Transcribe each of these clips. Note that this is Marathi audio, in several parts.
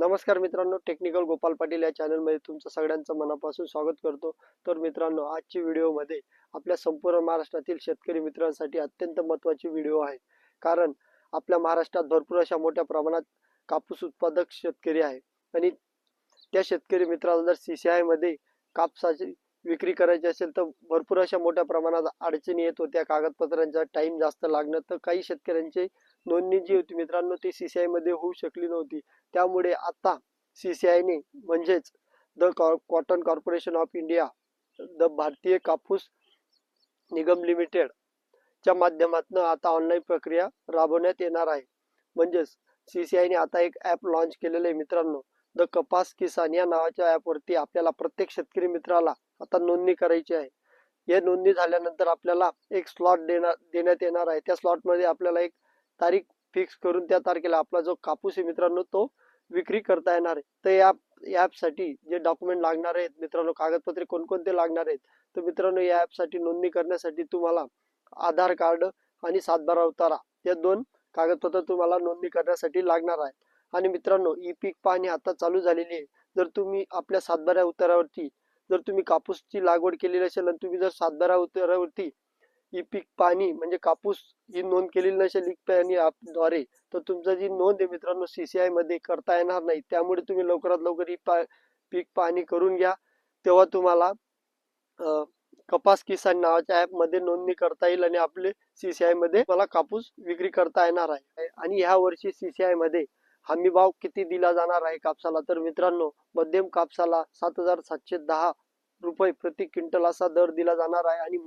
नमस्कार मित्रांनो टेक्निकल गोपाल पाटील या चॅनलमध्ये तुमचं सगळ्यांचं मनापासून स्वागत करतो. तर मित्रांनो आजची व्हिडिओमध्ये आपल्या संपूर्ण महाराष्ट्रातील शेतकरी मित्रांसाठी अत्यंत महत्त्वाची व्हिडिओ आहे कारण आपल्या महाराष्ट्रात भरपूर अशा मोठ्या प्रमाणात कापूस उत्पादक शेतकरी आहे आणि त्या शेतकरी मित्रांना जर सी सी आयमध्ये कापसाची विक्री करायची असेल तर भरपूर अशा मोठ्या प्रमाणात अडचणी येत होत्या. कागदपत्रांचा टाइम जास्त लागणं तर काही शेतकऱ्यांची नोंदणी जी होती मित्रांनो ती सी सी आयमध्ये होऊ शकली नव्हती. त्यामुळे आता सी सी आयने म्हणजेच the cotton corporation of India the भारतीय कापूस निगम लिमिटेड च्या माध्यमातून आता ऑनलाईन प्रक्रिया राबवण्यात येणार आहे. म्हणजेच सी सी आयने आता एक ॲप लॉन्च केलेलं आहे मित्रांनो. द कपास किसान या नावाच्या ॲपवरती आपल्याला प्रत्येक शेतकरी मित्राला आता नोंदणी करायची आहे. या नोंदणी झाल्यानंतर आपल्याला एक स्लॉट देणार देण्यात येणार आहे. त्या स्लॉटमध्ये आपल्याला एक तारीख फिक्स करून त्या तारखेला आपला जो कापूस आहे मित्रांनो तो विक्री करता येणार आहे. तर या ॲपसाठी जे डॉक्युमेंट लागणार आहेत मित्रांनो कागदपत्रे कोणकोणते लागणार आहेत तर मित्रांनो या ॲपसाठी नोंदणी करण्यासाठी तुम्हाला आधार कार्ड आणि सातबारा उतारा या दोन कागदपत्र तुम्हाला नोंदणी करण्यासाठी लागणार आहेत आणि मित्रांनो ई पीक पाहणी आता चालू झालेली आहे. जर तुम्ही आपल्या सातबाऱ्या उतारावरती जर तुम्ही कापूसची लागवड केलेली असेल आणि तुम्ही जर सातबारा उतारावरती ई पीक पाहणी म्हणजे कापूस ही नोंद केलेली नसेल ई पाणी द्वारे तर तुमचं जी नोंद आहे मित्रांनो सी सी आयमध्ये करता येणार नाही. त्यामुळे तुम्ही लवकरात लवकर ही पा पीक पाहणी करून घ्या. तेव्हा तुम्हाला कपास किसान नावाच्या ऍपमध्ये नोंदणी करता येईल आणि आपले सी सी मध्ये मला कापूस विक्री करता येणार आहे. आणि ह्या वर्षी सी सी मध्ये हमी भाव किती दिला जाणार आहे कापसाला? तर मित्रांनो मध्यम कापसाला सात हजार सातशे दहा रुपये प्रति क्विंटल असा दर दिला जाणार आहे आणि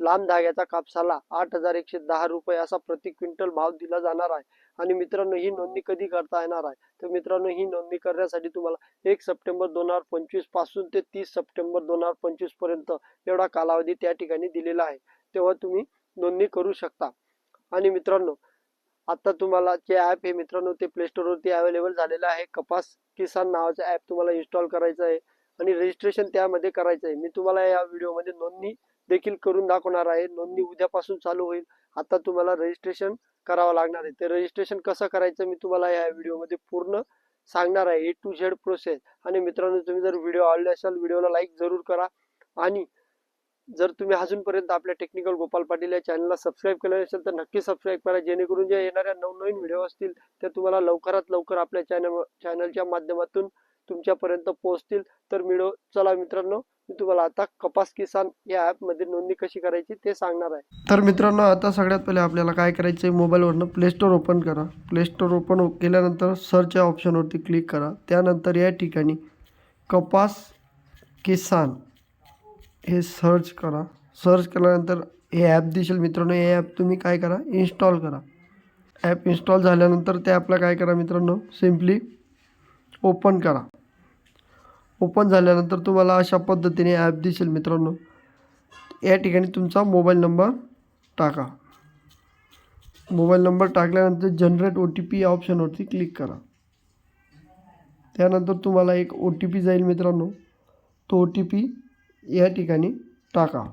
लांब धाग्याचा कापसाला आठ हजार एकशे दहा रुपये असा प्रति क्विंटल भाव दिला जाणार आहे. आणि मित्रांनो ही नोंदणी कधी करता येणार आहे? तर मित्रांनो ही नोंदणी करण्यासाठी तुम्हाला एक सप्टेंबर दोन हजार पंचवीसपासून ते तीस सप्टेंबर दोन हजार पंचवीसपर्यंत एवढा कालावधी त्या ठिकाणी दिलेला आहे. तेव्हा तुम्ही नोंदणी करू शकता. आणि मित्रांनो आता तुम्हाला जे ॲप हे मित्रांनो ते प्ले वरती अवेलेबल झालेलं आहे. कपास किसान नावाचं ॲप तुम्हाला इन्स्टॉल करायचं आहे आणि रजिस्ट्रेशन त्यामध्ये करायचं आहे. मी तुम्हाला या व्हिडिओमध्ये नोंदणी देखील करून दाखवणार आहे. नोंदणी उद्यापासून चालू होईल. आता तुम्हाला रजिस्ट्रेशन करावं लागणार आहे. ते रजिस्ट्रेशन कसं करायचं मी तुम्हाला या व्हिडिओमध्ये पूर्ण सांगणार आहे. ए टू झेड प्रोसेस आणि मित्रांनो तुम्ही जर व्हिडिओ आवडले असाल व्हिडिओला लाईक जरूर करा. आणि जर तुम्ही अजूनपर्यंत आपल्या टेक्निकल गोपाल पाटील या चॅनलला सबस्क्राईब केलं असेल तर नक्की सबस्क्राईब करा. जेणेकरून जे येणाऱ्या नवनवीन व्हिडिओ असतील ते तुम्हाला लवकरात लवकर आपल्या चॅनल चॅनलच्या माध्यमातून तुमच्यापर्यंत पोहोचतील. तर मिळो चला मित्रांनो मी तुम्हाला आता कपास किसान या ॲपमध्ये नोंदणी कशी करायची ते सांगणार आहे. तर मित्रांनो आता सगळ्यात पहिले आपल्याला काय करायचं आहे मोबाईलवरनं प्ले स्टोअर ओपन करा. प्ले स्टोअर ओपन केल्यानंतर सर्च या ऑप्शनवरती क्लिक करा. त्यानंतर या ठिकाणी कपास किसान. हे सर्च करा. सर्च केल्यानंतर हे ॲप दिसेल मित्रांनो. हे ॲप तुम्ही काय करा? इन्स्टॉल करा. ॲप इन्स्टॉल झाल्यानंतर त्या ॲपला काय करा मित्रांनो? सिम्पली ओपन करा. ओपन झाल्यानंतर तुम्हाला अशा पद्धतीने ॲप दिसेल मित्रांनो. या ठिकाणी तुमचा मोबाईल नंबर टाका. मोबाईल नंबर टाकल्यानंतर जनरेट ओ टी पी या ऑप्शनवरती क्लिक करा. त्यानंतर तुम्हाला एक ओ टी पी जाईल मित्रांनो. तो ओ टी पी या ठिकाणी टाका.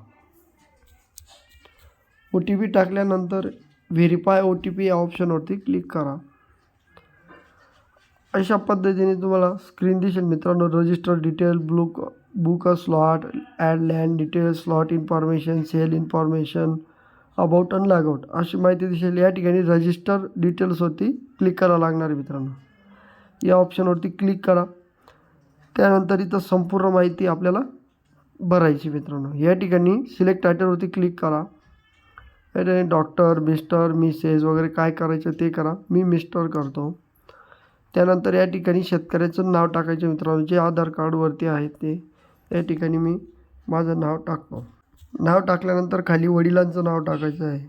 ओ टी पी टाकल्यानंतर व्हेरीफाय ओ टी पी या ऑप्शनवरती क्लिक करा. अशा पद्धतीने तुम्हाला स्क्रीन दिसेल मित्रांनो. Register detail blue book a slot add land detail slot information sell information about and logout अशी माहिती दिसेल. या ठिकाणी रजिस्टर डिटेल्सवरती क्लिक करावं लागणार आहे मित्रांनो. या ऑप्शनवरती क्लिक करा. त्यानंतर इथं संपूर्ण माहिती आपल्याला भरायची मित्रांनो. या ठिकाणी सिलेक्ट टायटलवरती क्लिक करा. या ठिकाणी डॉक्टर मिस्टर मिसेस वगैरे काय करायचं ते करा. मी मिस्टर करतो. त्यानंतर या ठिकाणी शेतकऱ्याचं नाव टाकायचं मित्रांनो. जे आधार कार्डवरती आहे ते. या ठिकाणी मी माझं नाव टाकतो. नाव टाकल्यानंतर खाली वडिलांचं नाव टाकायचं आहे.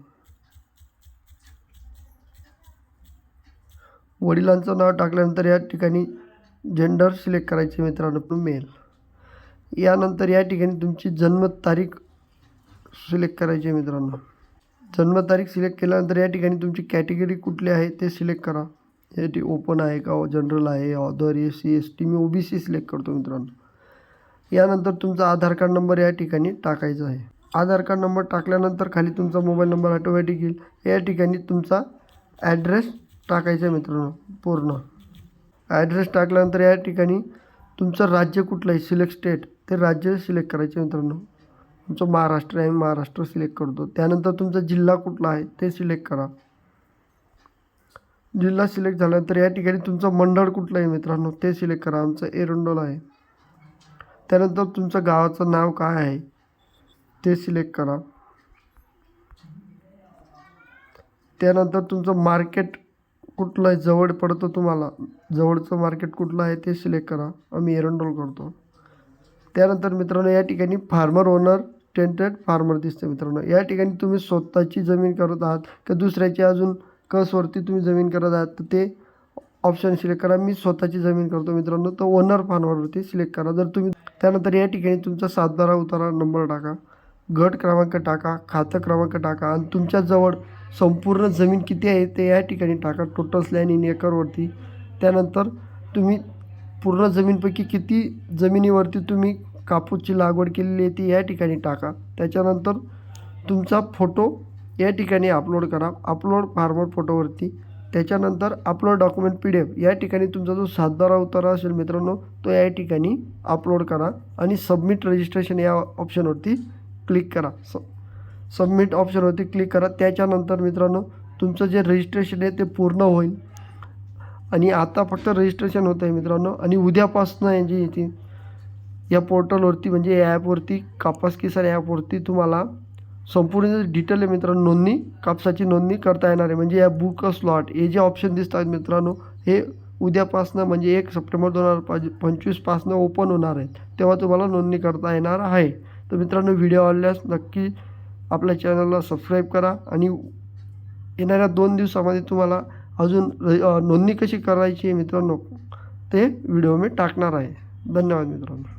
वडिलांचं नाव टाकल्यानंतर या ठिकाणी जेंडर सिलेक्ट करायचे मित्रांनो. मेल. यानंतर या ठिकाणी तुमची जन्मतारीख सिलेक्ट करायची आहे मित्रांनो. जन्मतारीख सिलेक्ट केल्यानंतर या ठिकाणी तुमची कॅटेगरी कुठली आहे ते सिलेक्ट करा. हे टी ओपन आहे का जनरल आहे other S C S T मी ओ बी सी सिलेक्ट करतो मित्रांनो. यानंतर तुमचा आधार कार्ड नंबर या ठिकाणी टाकायचा आहे. आधार कार्ड नंबर टाकल्यानंतर खाली तुमचा मोबाईल नंबर ऑटोमॅटिक येईल. या ठिकाणी तुमचा ॲड्रेस टाकायचा आहे मित्रांनो पूर्ण. ॲड्रेस टाकल्यानंतर या ठिकाणी तुमचं राज्य कुठलं आहे सिलेक्ट स्टेट ते राज्य सिलेक्ट करायचे मित्रांनो. तुमचं महाराष्ट्र आहे महाराष्ट्र सिलेक्ट करतो. त्यानंतर तुमचा जिल्हा कुठला आहे ते सिलेक्ट करा. जिल्हा सिलेक्ट झाल्यानंतर या ठिकाणी तुमचं मंडळ कुठलं आहे मित्रांनो ते सिलेक्ट करा. आमचं एरंडोल आहे. त्यानंतर तुमचं गावाचं नाव काय आहे ते सिलेक्ट करा. त्यानंतर तुमचं मार्केट कुठलं आहे जवळ पडतं तुम्हाला. जवळचं मार्केट कुठलं आहे ते सिलेक्ट करा. आम्ही एरंडोल करतो. त्यानंतर मित्रांनो या ठिकाणी फार्मर ओनर टेंटेड फार्मर दिसते मित्रांनो. या ठिकाणी तुम्ही स्वतःची जमीन करत आहात का दुसऱ्याची अजून कसवरती तुम्ही जमीन करत आहात तर ते ऑप्शन सिलेक्ट करा. मी स्वतःची जमीन करतो मित्रांनो तर ओनर फार्मरवरती सिलेक्ट करा. जर तुम्ही त्यानंतर या ठिकाणी तुमचा सातबारा उतारा नंबर टाका गट क्रमांक टाका खातं क्रमांक टाका आणि तुमच्याजवळ संपूर्ण जमीन किती आहे ते या ठिकाणी टाका. टोटल स्लॅन इन एकरवरती त्यानंतर तुम्ही पूर्ण जमीनपैकी किती जमिनीवरती तुम्ही कापूसची लागवड केलेली आहे ती या ठिकाणी टाका. त्याच्यानंतर तुमचा फोटो या ठिकाणी अपलोड करा. अपलोड फार्मर फोटोवरती त्याच्यानंतर upload document P D F या ठिकाणी तुमचा जो सातबारा उतारा असेल मित्रांनो तो या ठिकाणी अपलोड करा आणि सबमिट रजिस्ट्रेशन या ऑप्शनवरती क्लिक करा. स सबमिट ऑप्शनवरती क्लिक करा. त्याच्यानंतर मित्रांनो तुमचं जे रजिस्ट्रेशन आहे ते पूर्ण होईल. आणि आता फक्त रजिस्ट्रेशन होतं आहे मित्रांनो. आणि उद्यापासनं यांची इथे या पोर्टलवरती म्हणजे या ॲपवरती कापास किसान ॲपवरती तुम्हाला संपूर्ण डिटेल आहे मित्रांनो. नोंदणी कापसाची नोंदणी करता येणार आहे. म्हणजे या बुक स्लॉट हे जे ऑप्शन दिसत आहेत मित्रांनो हे उद्यापासनं म्हणजे एक सप्टेंबर दोन हजार पाच पंचवीसपासनं ओपन होणार आहेत. तेव्हा तुम्हाला नोंदणी करता येणार आहे. तर मित्रांनो व्हिडिओ आवडल्यास नक्की आपल्या चॅनलला सबस्क्राईब करा. आणि येणाऱ्या दोन दिवसामध्ये तुम्हाला अजून नोंदणी कशी करायची मित्रांनो? ते व्हिडिओ मी टाकणार आहे. धन्यवाद मित्रांनो.